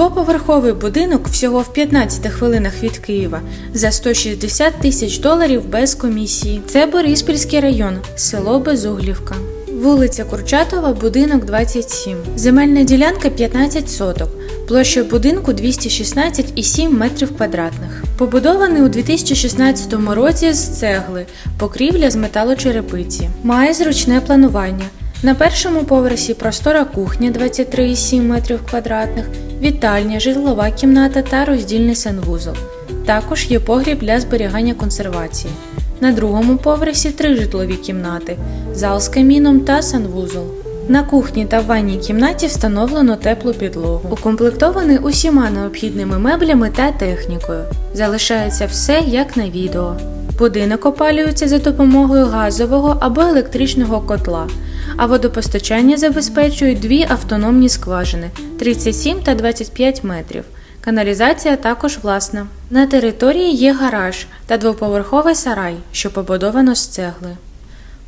Двоповерховий будинок всього в 15 хвилинах від Києва за 160 тисяч доларів без комісії. Це Бориспільський район, село Безуглівка. Вулиця Курчатова, будинок 27. Земельна ділянка 15 соток. Площа будинку 216,7 метрів квадратних. Побудований у 2016 році з цегли, покрівля з металочерепиці. Має зручне планування. На першому поверсі простора кухня 23,7 метрів квадратних, вітальня, житлова кімната та роздільний санвузол. Також є погріб для зберігання консервації. На другому поверсі три житлові кімнати, зал з каміном та санвузол. На кухні та ванній кімнаті встановлено теплу підлогу. Укомплектований усіма необхідними меблями та технікою. Залишається все як на відео. Будинок опалюється за допомогою газового або електричного котла, а водопостачання забезпечують дві автономні скважини 37 та 25 метрів. Каналізація також власна. На території є гараж та двоповерховий сарай, що побудовано з цегли.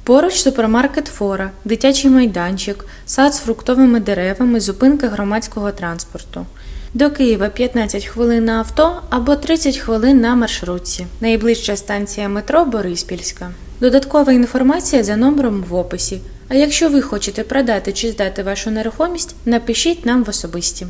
Поруч супермаркет Фора, дитячий майданчик, сад з фруктовими деревами, зупинка громадського транспорту. До Києва 15 хвилин на авто або 30 хвилин на маршрутці. Найближча станція метро Бориспільська. Додаткова інформація за номером в описі. А якщо ви хочете продати чи здати вашу нерухомість, напишіть нам в особисті.